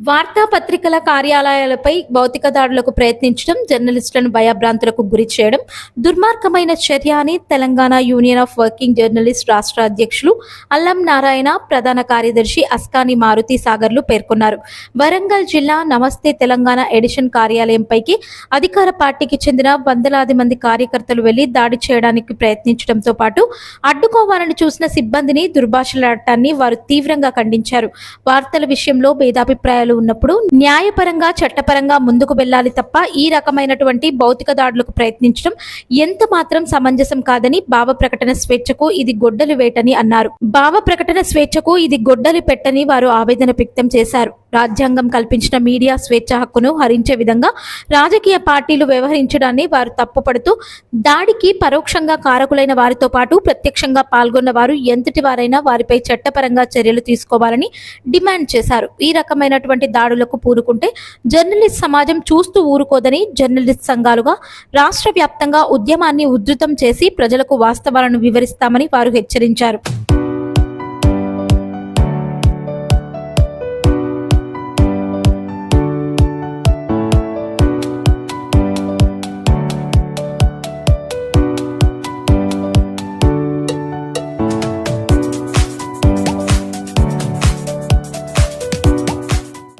వార్తాపత్రికల కార్యాలయాలపై భౌతిక దాడులకు ప్రయత్నించడం జర్నలిస్టులను భయభ్రాంతులకు గురి చేయడం దుర్మార్గమైన చర్య అని Telangana union of working journalist రాష్ట్ర అధ్యక్షులు అల్లం నారాయణ ప్రధాన కార్యదర్శి అస్కాని మారుతి సాగర్లు పేర్కొన్నారు. వరంగల్ జిల్లా నమస్తే తెలంగాణ ఎడిషన్ కార్యాలయంపైకి అధికార పార్టీకి చెందిన వందలాది మంది కార్యకర్తలు వెళ్ళి దాడి చేయడానికి ప్రయత్నించడంతో పాటు అడ్డుకోవాలని చూసిన సిబ్బందిని దుర్భాషలాడటాన్ని వారు తీవ్రంగా ఖండించారు. వార్తల విషయంలో భేదాభిప్రాయాలు ఉన్నప్పుడు న్యాయపరంగా చట్టపరంగా ముందుకు వెళ్ళాలి తప్ప ఈ రకమైనటువంటి భౌతిక దాడులకు ప్రయత్నించడం ఎంత మాత్రం సమంజసం కాదని భావ ప్రకటన స్వేచ్ఛకు ఇది గొడ్డలి వేటని అన్నారు. భావ ప్రకటన స్వేచ్ఛకు ఇది గొడ్డలి పెట్టని వారు ఆవేదన వ్యక్తం చేశారు. రాజ్యాంగం కల్పించిన మీడియా స్వేచ్ఛ హక్కును హరించే విధంగా రాజకీయ పార్టీలు వ్యవహరించడాన్ని వారు తప్పుపడుతూ దాడికి పరోక్షంగా కారకులైన వారితో పాటు ప్రత్యక్షంగా పాల్గొన్న వారు ఎంతటి వారైనా వారిపై చట్టపరంగా చర్యలు తీసుకోవాలని డిమాండ్ చేశారు. ఈ రకమైనటువంటి దాడులకు పూనుకుంటే జర్నలిస్ట్ సమాజం చూస్తూ ఊరుకోదని జర్నలిస్ట్ సంఘాలుగా రాష్ట్ర వ్యాప్తంగా ఉద్యమాన్ని ఉధృతం చేసి ప్రజలకు వాస్తవాలను వివరిస్తామని వారు హెచ్చరించారు.